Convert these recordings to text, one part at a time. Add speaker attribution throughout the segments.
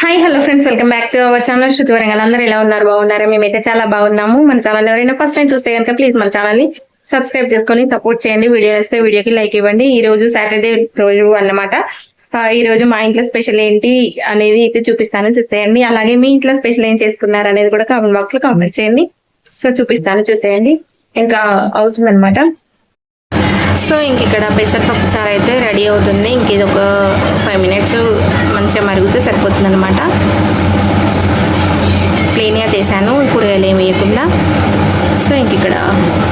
Speaker 1: Hi hello friends welcome back to our channel Shruti Warangal అందరూ ఎలా ఉన్నారు? బాగున్నారా? మేమైతే చాలా బాగున్నాము. మన ఛానల్ ఎవరైనా ఫస్ట్ టైం చూస్తే కనుక ప్లీజ్ మన ఛానల్ని సబ్స్క్రైబ్ చేసుకొని సపోర్ట్ చేయండి. వీడియో వస్తే వీడియోకి లైక్ ఇవ్వండి. ఈ రోజు సాటర్డే రోజు అన్నమాట. ఈ రోజు మా ఇంట్లో స్పెషల్ ఏంటి అనేది అయితే చూపిస్తాను. చూసేయండి. అలాగే మీ ఇంట్లో స్పెషల్ ఏం చేసుకున్నారు అనేది కూడా కామెంట్ బాక్స్లో కామెంట్ చేయండి. సో చూపిస్తాను. చూసేయండి. ఇంకా అవుతుందన్నమాట. సో ఇంక ఇక్కడ పెసరపప్పు చారు అయితే రెడీ అవుతుంది. ఇంక ఇది ఒక ఫైవ్ మినిట్స్ మంచిగా మరుగుతే సరిపోతుంది అనమాట ప్లెయిన్గా చేశాను కూరగాయలు ఏమి వేయకుండా. సో ఇంక ఇక్కడ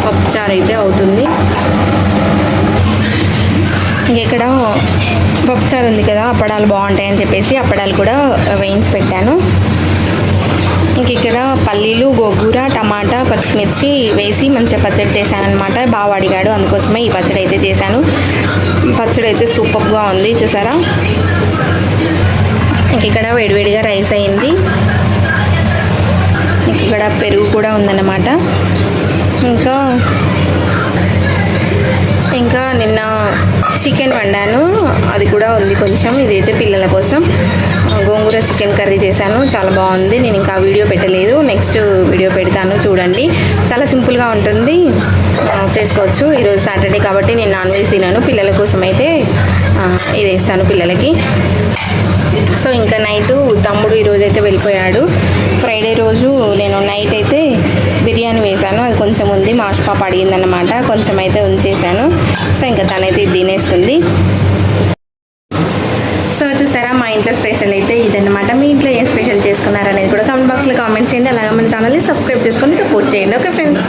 Speaker 1: పప్పుచారు అయితే అవుతుంది. ఇంక ఇక్కడ ఉంది కదా అప్పడాలు బాగుంటాయని చెప్పేసి అప్పడాలు కూడా వేయించి పెట్టాను. ఇంక ఇక్కడ పల్లీలు గోగూర టమాటా పచ్చిమిర్చి వేసి మంచిగా పచ్చడి చేశాను అనమాట బాగా అడిగాడు అందుకోసమే ఈ పచ్చడి అయితే చేశాను. పచ్చడి అయితే సూపర్గా ఉంది చూసారా? ఇంక ఇక్కడ వేడివేడిగా రైస్ అయింది. ఇక్కడ పెరుగు కూడా ఉందన్నమాట. ఇంకా ఇంకా నిన్న చికెన్ వండాను. అది కూడా ఉంది కొంచెం ఇదైతే పిల్లల కోసం. గోంగూర చికెన్ కర్రీ చేశాను. చాలా బాగుంది. నేను ఇంకా వీడియో పెట్టలేదు. నెక్స్ట్ వీడియో పెడతాను చూడండి. చాలా సింపుల్గా ఉంటుంది. చేసుకోవచ్చు. ఈరోజు సాటర్డే కాబట్టి నేను నాన్ వెజ్ తినాను. పిల్లల కోసం అయితే ఇది వేస్తాను పిల్లలకి. సో ఇంకా నైట్ తమ్ముడు ఈరోజు అయితే వెళ్ళిపోయాడు. ఫ్రైడే రోజు నేను నైట్ అయితే బిర్యానీ వేశాను. అది కొంచెం ఉంది. మాష్ పాప అడిగిందనమాట కొంచెం అయితే ఉంచేసాను సో ఇంకా తనైతే ఇది తినేస్తుంది సో చూసారా మా ఇంట్లో స్పెషల్ అయితే ఇదన్నమాట. మీ ఇంట్లో ఏం స్పెషల్ చేసుకున్నారనేది కూడా కామెంట్ బాక్స్లో కామెంట్ చేయండి. అలాగే మన ఛానల్ని సబ్స్క్రైబ్ చేసుకొని సపోర్ట్ చేయండి. Okay friends